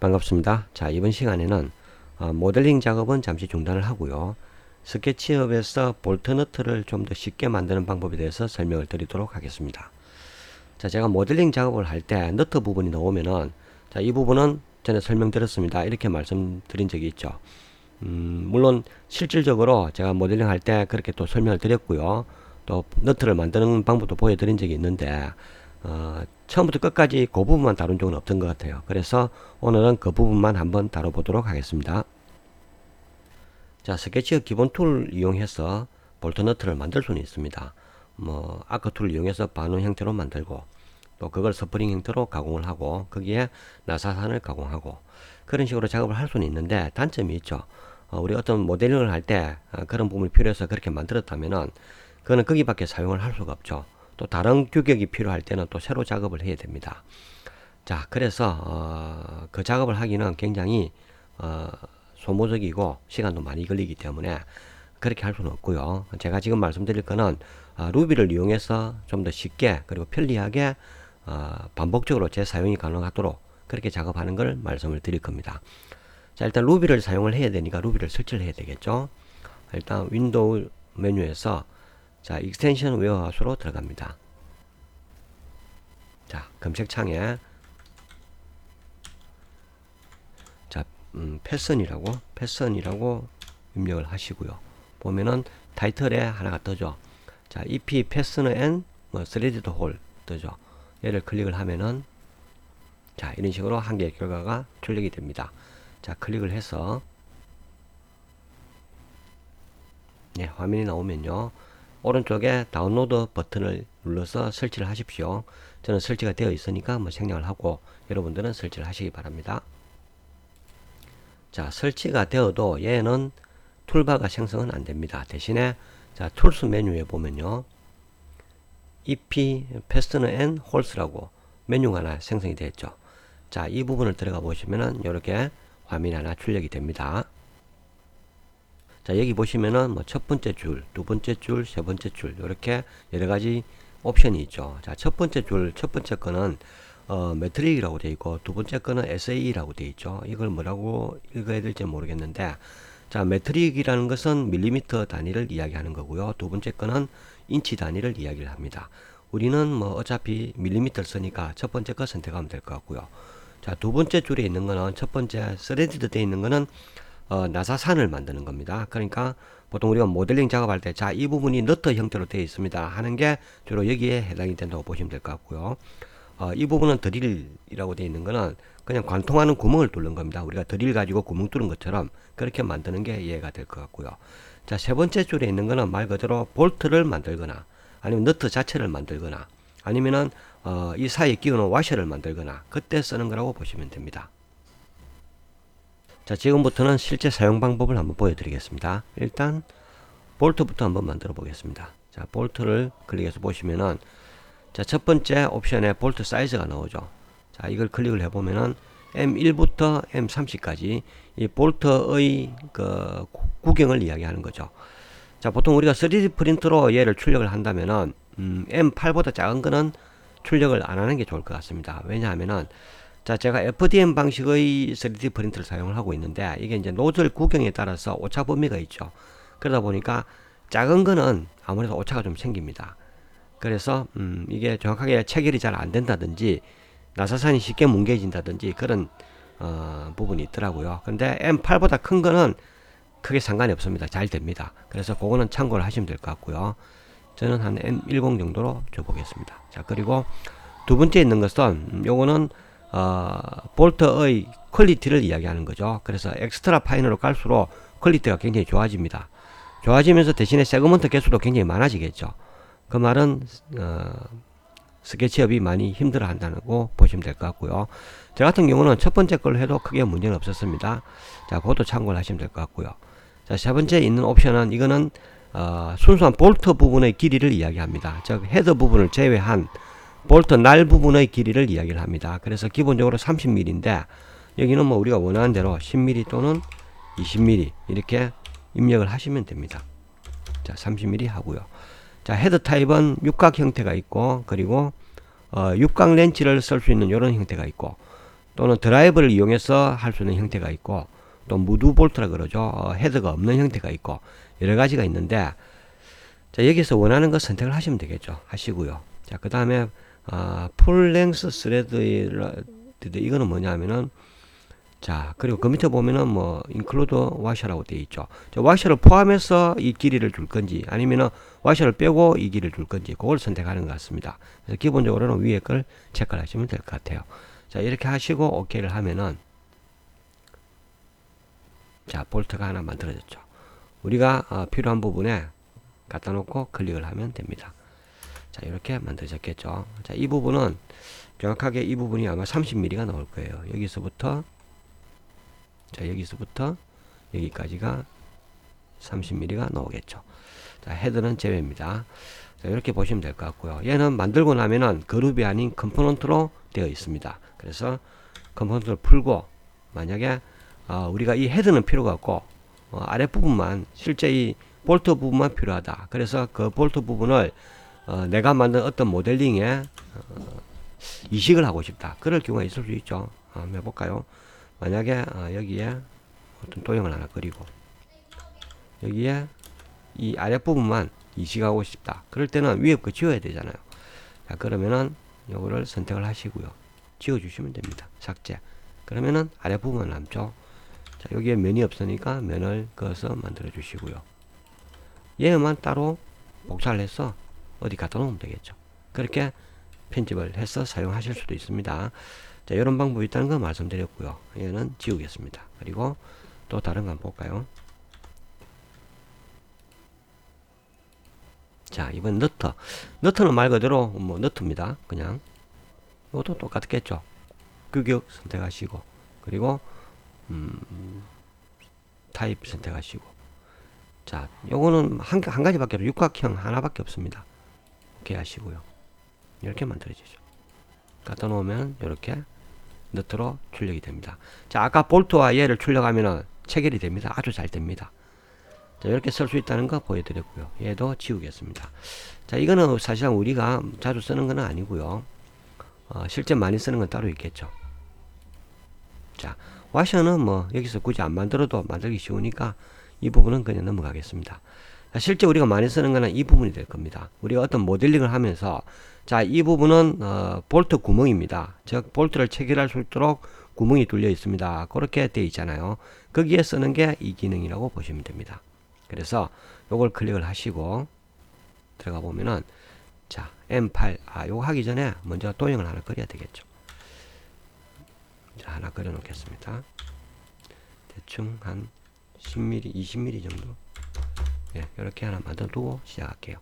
반갑습니다. 자, 이번 시간에는 어, 모델링 작업은 잠시 중단을 하고요. 스케치업에서 볼트 너트를 좀 더 쉽게 만드는 방법에 대해서 설명을 드리도록 하겠습니다. 자, 제가 모델링 작업을 할 때 너트 부분이 나오면은 자, 이 부분은 전에 설명드렸습니다. 이렇게 말씀드린 적이 있죠. 음, 물론 실질적으로 제가 모델링 할 때 그렇게 또 설명을 드렸고요. 또 너트를 만드는 방법도 보여드린 적이 있는데 어, 처음부터 끝까지 그 부분만 다룬 적은 없던 것 같아요. 그래서 오늘은 그 부분만 한번 다뤄보도록 하겠습니다. 자, 스케치업 기본 툴을 이용해서 볼트 너트를 만들 수는 있습니다. 뭐, 아크 툴을 이용해서 반원 형태로 만들고, 또 그걸 스프링 형태로 가공을 하고, 거기에 나사산을 가공하고, 그런 식으로 작업을 할 수는 있는데, 단점이 있죠. 어, 우리 어떤 모델링을 할 때, 어, 그런 부분이 필요해서 그렇게 만들었다면은, 그거는 거기밖에 사용을 할 수가 없죠. 또 다른 규격이 필요할 때는 또 새로 작업을 해야 됩니다. 자, 그래서 어, 그 작업을 하기는 굉장히 어, 소모적이고 시간도 많이 걸리기 때문에 그렇게 할 수는 없고요. 제가 지금 말씀드릴 거는 어, 루비를 이용해서 좀 더 쉽게 그리고 편리하게 어, 반복적으로 재사용이 가능하도록 그렇게 작업하는 걸 말씀을 드릴 겁니다. 자, 일단 루비를 사용을 해야 되니까 루비를 설치를 해야 되겠죠. 일단 윈도우 메뉴에서 자, 익스텐션 웨어하우스로 들어갑니다. 자, 검색창에 자, 음, 패선이라고 패선이라고 입력을 하시고요. 보면은 타이틀에 하나가 뜨죠. 자, EP 패스너 앤뭐 스레디드 홀 뜨죠. 얘를 클릭을 하면은 자, 이런 식으로 한 개의 결과가 출력이 됩니다. 자, 클릭을 해서 네, 화면이 나오면요. 오른쪽에 다운로드 버튼을 눌러서 설치를 하십시오. 저는 설치가 되어 있으니까 뭐 생략을 하고 여러분들은 설치를 하시기 바랍니다. 자, 설치가 되어도 얘는 툴바가 생성은 안 됩니다. 대신에 자, 툴스 메뉴에 보면요. EP Fastener and Holes라고 메뉴가 하나 생성이 되어 있죠. 자, 이 부분을 들어가 보시면은 이렇게 화면이 하나 출력이 됩니다. 자, 여기 보시면은 뭐 첫 번째 줄, 두 번째 줄, 세 번째 줄 이렇게 여러 가지 옵션이 있죠. 자, 첫 번째 줄, 첫 번째 거는 어, 메트릭이라고 되어 있고 두 번째 거는 SAE라고 되어 있죠. 이걸 뭐라고 읽어야 될지 모르겠는데 자, 메트릭이라는 것은 밀리미터 단위를 이야기하는 거고요. 두 번째 거는 인치 단위를 이야기를 합니다. 우리는 뭐 어차피 밀리미터를 쓰니까 첫 번째 거 선택하면 될 것 같고요. 자, 두 번째 줄에 있는 거는 첫 번째 스레디드 되어 있는 거는 어, 나사산을 만드는 겁니다. 그러니까 보통 우리가 모델링 작업할 때, 자, 이 부분이 너트 형태로 되어 있습니다. 하는 게 주로 여기에 해당이 된다고 보시면 될 것 같고요. 어, 이 부분은 드릴이라고 되어 있는 거는 그냥 관통하는 구멍을 뚫는 겁니다. 우리가 드릴 가지고 구멍 뚫은 것처럼 그렇게 만드는 게 이해가 될 것 같고요. 자, 세 번째 줄에 있는 거는 말 그대로 볼트를 만들거나 아니면 너트 자체를 만들거나 아니면은 어, 이 사이에 끼우는 와셔를 만들거나 그때 쓰는 거라고 보시면 됩니다. 자, 지금부터는 실제 사용 방법을 한번 보여드리겠습니다. 일단 볼트부터 한번 만들어 보겠습니다. 자, 볼트를 클릭해서 보시면은 자, 첫 번째 옵션에 볼트 사이즈가 나오죠. 자, 이걸 클릭을 해보면은 M1부터 M30까지 이 볼트의 그 구경을 이야기하는 거죠. 자, 보통 우리가 3D 프린터로 얘를 출력을 한다면은 음, M8보다 작은 거는 출력을 안 하는 게 좋을 것 같습니다. 왜냐하면은 자, 제가 FDM 방식의 3D 프린터를 사용을 하고 있는데 이게 이제 노즐 구경에 따라서 오차 범위가 있죠. 그러다 보니까 작은 거는 아무래도 오차가 좀 생깁니다. 그래서 음, 이게 정확하게 체결이 잘 안 된다든지 나사산이 쉽게 뭉개진다든지 그런 어, 부분이 있더라고요. 근데 M8보다 큰 거는 크게 상관이 없습니다. 잘 됩니다. 그래서 그거는 참고를 하시면 될 것 같고요. 저는 한 M10 정도로 줘보겠습니다. 자, 그리고 두 번째 있는 것은 음, 요거는 어, 볼트의 퀄리티를 이야기하는 거죠. 그래서 엑스트라 파이너로 갈수록 퀄리티가 굉장히 좋아집니다. 좋아지면서 대신에 세그먼트 개수도 굉장히 많아지겠죠. 그 말은 어, 스케치업이 많이 힘들어 한다고 보시면 될 것 같고요. 저 같은 경우는 첫 번째 걸 해도 크게 문제는 없었습니다. 자, 그것도 참고를 하시면 될 것 같고요. 자, 세 번째 있는 옵션은 이거는 어, 순수한 볼트 부분의 길이를 이야기합니다. 즉 헤더 부분을 제외한 볼트 날 부분의 길이를 이야기를 합니다. 그래서 기본적으로 30mm인데 여기는 뭐 우리가 원하는 대로 10mm 또는 20mm 이렇게 입력을 하시면 됩니다. 자, 30mm 하고요. 자, 헤드 타입은 육각 형태가 있고 그리고 어, 육각 렌치를 쓸 수 있는 이런 형태가 있고 또는 드라이브를 이용해서 할 수 있는 형태가 있고 또 무드 볼트라 그러죠. 어, 헤드가 없는 형태가 있고 여러 가지가 있는데 자 여기서 원하는 거 선택을 하시면 되겠죠. 하시고요. 자 그 다음에 아, 풀랭스 스레드 이거는 뭐냐면은 자 그리고 그 밑에 보면은 뭐 인클루드 와셔라고 되어 있죠. 저 와셔를 포함해서 이 길이를 줄 건지 아니면은 와셔를 빼고 이 길이를 줄 건지 그걸 선택하는 것 같습니다. 그래서 기본적으로는 위에 걸 체크를 하시면 될 것 같아요. 자 이렇게 하시고 OK를 하면은 자 볼트가 하나 만들어졌죠. 우리가 어, 필요한 부분에 갖다 놓고 클릭을 하면 됩니다. 자 이렇게 만들어졌겠죠. 자 이 부분은 정확하게 이 부분이 아마 30mm가 나올 거예요. 여기서부터 자 여기서부터 여기까지가 30mm가 나오겠죠. 자 헤드는 제외입니다. 자, 이렇게 보시면 될 것 같고요. 얘는 만들고 나면은 그룹이 아닌 컴포넌트로 되어 있습니다. 그래서 컴포넌트를 풀고 만약에 어, 우리가 이 헤드는 필요가 없고 어, 아랫부분만 실제 이 볼트 부분만 필요하다. 그래서 그 볼트 부분을 어, 내가 만든 어떤 모델링에 어, 이식을 하고 싶다. 그럴 경우가 있을 수 있죠. 한번 해볼까요? 만약에 어, 여기에 어떤 도형을 하나 그리고 여기에 이 아랫부분만 이식하고 싶다. 그럴 때는 위에 거 지워야 되잖아요. 자, 그러면은 요거를 선택을 하시고요. 지워주시면 됩니다. 삭제. 그러면은 아랫부분 남죠. 자, 여기에 면이 없으니까 면을 그어서 만들어 주시고요. 얘만 따로 복사를 해서 어디 갖다 놓으면 되겠죠. 그렇게 편집을 해서 사용하실 수도 있습니다. 자, 이런 방법이 있다는 거 말씀드렸고요. 얘는 지우겠습니다. 그리고 또 다른 거 한번 볼까요? 자, 이번 너트. 너트는 말 그대로 뭐 너트입니다. 그냥. 이것도 똑같겠죠. 규격 선택하시고, 그리고, 음, 타입 선택하시고. 자, 요거는 한, 한 가지밖에 없어요. 육각형 하나밖에 없습니다. 오케이 하시고요. 이렇게 만들어지죠. 갖다 놓으면 이렇게 너트로 출력이 됩니다. 자, 아까 볼트와 얘를 출력하면 체결이 됩니다. 아주 잘 됩니다. 자, 이렇게 쓸 수 있다는 거 보여드렸고요. 얘도 지우겠습니다. 자, 이거는 사실상 우리가 자주 쓰는 건 아니고요. 어, 실제 많이 쓰는 건 따로 있겠죠. 자, 와셔는 뭐 여기서 굳이 안 만들어도 만들기 쉬우니까 이 부분은 그냥 넘어가겠습니다. 자, 실제 우리가 많이 쓰는 거는 이 부분이 될 겁니다. 우리가 어떤 모델링을 하면서 자, 이 부분은 어, 볼트 구멍입니다. 즉 볼트를 체결할 수 있도록 구멍이 뚫려 있습니다. 그렇게 되어 있잖아요. 거기에 쓰는 게 이 기능이라고 보시면 됩니다. 그래서 요걸 클릭을 하시고 들어가 보면은 자 M8 아 요거 하기 전에 먼저 도형을 하나 그려야 되겠죠. 자 하나 그려 놓겠습니다. 대충 한 10mm, 20mm 정도 예, 이렇게 하나 만들어 두고 시작할게요.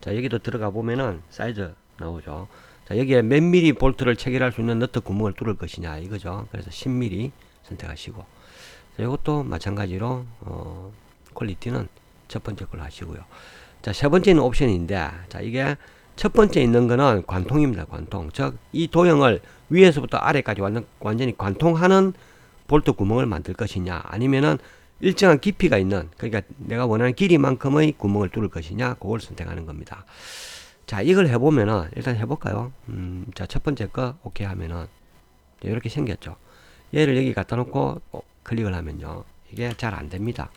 자 여기도 들어가 보면은 사이즈 나오죠. 자 여기에 몇 미리 볼트를 체결할 수 있는 너트 구멍을 뚫을 것이냐 이거죠. 그래서 10mm 선택하시고 자, 이것도 마찬가지로 어, 퀄리티는 첫 번째 걸로 하시고요. 자 세 번째는 옵션인데 자 이게 첫 번째 있는 거는 관통입니다. 관통. 즉 이 도형을 위에서부터 아래까지 완전, 완전히 관통하는 볼트 구멍을 만들 것이냐 아니면은 일정한 깊이가 있는 그러니까 내가 원하는 길이만큼의 구멍을 뚫을 것이냐 그걸 선택하는 겁니다. 자 이걸 해보면은 일단 해볼까요? 음, 자첫 번째 거 오케이 하면은 이렇게 생겼죠. 얘를 여기 갖다 놓고 어, 클릭을 하면요 이게 잘 안 됩니다.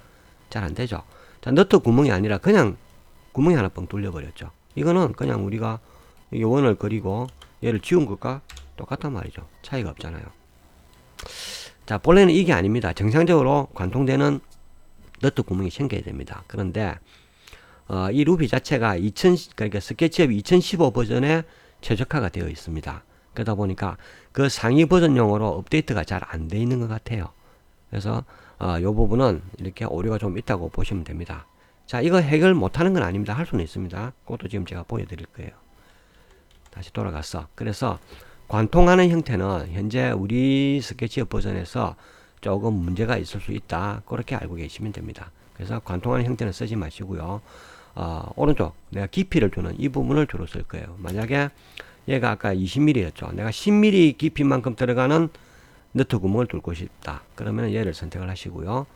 잘 안 되죠. 자 너트 구멍이 아니라 그냥 구멍이 하나 뻥 뚫려 버렸죠. 이거는 그냥 우리가 이 원을 그리고 얘를 지운 것과 똑같단 말이죠. 차이가 없잖아요. 자, 본래는 이게 아닙니다. 정상적으로 관통되는 너트 구멍이 생겨야 됩니다. 그런데 어, 이 루비 자체가 2000 그러니까 스케치업 2015 버전에 최적화가 되어 있습니다. 그러다 보니까 그 상위 버전용으로 업데이트가 잘 안 돼 있는 것 같아요. 그래서 어, 이 부분은 이렇게 오류가 좀 있다고 보시면 됩니다. 자, 이거 해결 못하는 건 아닙니다. 할 수는 있습니다. 그것도 지금 제가 보여드릴 거예요. 다시 돌아갔어. 그래서 관통하는 형태는 현재 우리 스케치업 버전에서 조금 문제가 있을 수 있다. 그렇게 알고 계시면 됩니다. 그래서 관통하는 형태는 쓰지 마시고요. 어, 오른쪽 내가 깊이를 주는 이 부분을 주로 쓸 거예요. 만약에 얘가 아까 20mm였죠. 내가 10mm 깊이만큼 들어가는 너트 구멍을 뚫고 싶다. 그러면 얘를 선택을 하시고요.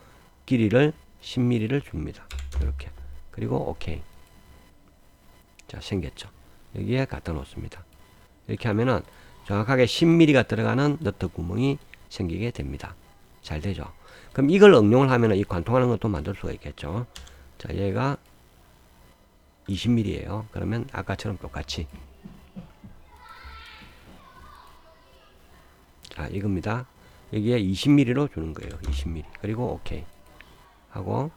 길이를 10mm를 줍니다. 이렇게. 그리고 OK. 자, 생겼죠. 여기에 갖다 놓습니다. 이렇게 하면은 정확하게 10mm가 들어가는 너트 구멍이 생기게 됩니다. 잘 되죠. 그럼 이걸 응용을 하면은 이 관통하는 것도 만들 수가 있겠죠. 자, 얘가 20mm예요. 그러면 아까처럼 똑같이 자, 이겁니다. 여기에 20mm로 주는 거예요. 20mm. 그리고 오케이 하고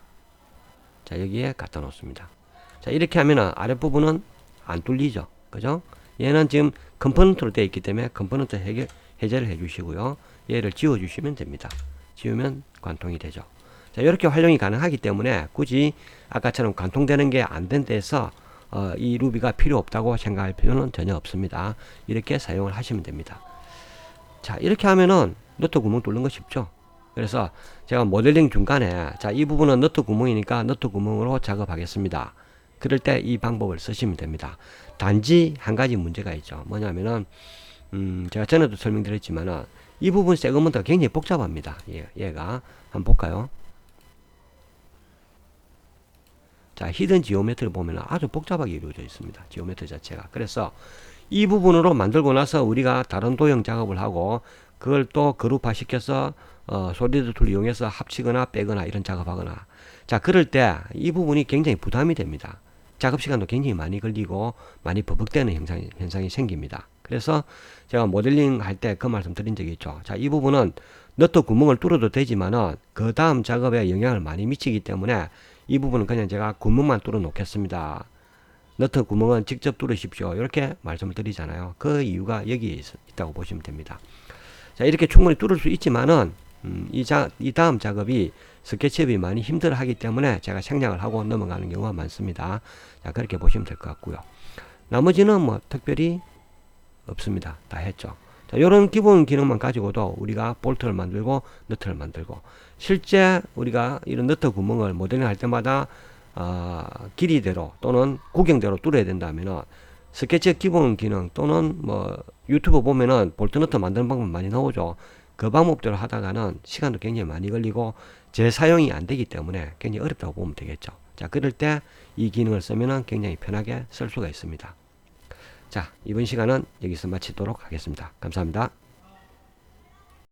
자, 여기에 갖다 놓습니다. 자, 이렇게 하면은 아랫부분은 안 뚫리죠. 그죠? 얘는 지금 컴포넌트로 되어 있기 때문에 컴포넌트 해결, 해제를 해 주시고요. 얘를 지워 주시면 됩니다. 지우면 관통이 되죠. 자, 이렇게 활용이 가능하기 때문에 굳이 아까처럼 관통되는 게 안 된 데서 어, 이 루비가 필요 없다고 생각할 필요는 전혀 없습니다. 이렇게 사용을 하시면 됩니다. 자, 이렇게 하면은 너트 구멍 뚫는 거 쉽죠? 그래서 제가 모델링 중간에 자, 이 부분은 너트 구멍이니까 너트 구멍으로 작업하겠습니다. 그럴 때 이 방법을 쓰시면 됩니다. 단지 한 가지 문제가 있죠. 뭐냐면은 음, 제가 전에도 설명드렸지만은 이 부분 세그먼트가 굉장히 복잡합니다. 얘, 얘가 한번 볼까요? 자, 히든 지오메트를 보면 아주 복잡하게 이루어져 있습니다. 지오메트 자체가. 그래서 이 부분으로 만들고 나서 우리가 다른 도형 작업을 하고 그걸 또 그룹화 시켜서 어, 소리드 툴 이용해서 합치거나 빼거나 이런 작업하거나 자 그럴 때 이 부분이 굉장히 부담이 됩니다. 작업 시간도 굉장히 많이 걸리고 많이 버벅대는 현상이, 현상이 생깁니다. 그래서 제가 모델링 할 때 그 말씀 드린 적이 있죠. 자, 이 부분은 너트 구멍을 뚫어도 되지만은 그 다음 작업에 영향을 많이 미치기 때문에 이 부분은 그냥 제가 구멍만 뚫어 놓겠습니다. 너트 구멍은 직접 뚫으십시오. 이렇게 말씀을 드리잖아요. 그 이유가 여기에 있, 다고 보시면 됩니다. 자, 이렇게 충분히 뚫을 수 있지만은 음, 이, 자, 이 다음 작업이 스케치업이 많이 힘들어 하기 때문에 제가 생략을 하고 넘어가는 경우가 많습니다. 자, 그렇게 보시면 될 것 같고요. 나머지는 뭐 특별히 없습니다. 다 했죠. 자, 요런 기본 기능만 가지고도 우리가 볼트를 만들고 너트를 만들고 실제 우리가 이런 너트 구멍을 모델링 할 때마다 어, 길이대로 또는 구경대로 뚫어야 된다면은 스케치 기본 기능 또는 뭐 유튜브 보면은 볼트 너트 만드는 방법 많이 나오죠. 그 방법대로 하다가는 시간도 굉장히 많이 걸리고 재사용이 안 되기 때문에 굉장히 어렵다고 보면 되겠죠. 자, 그럴 때 이 기능을 쓰면은 굉장히 편하게 쓸 수가 있습니다. 자, 이번 시간은 여기서 마치도록 하겠습니다. 감사합니다.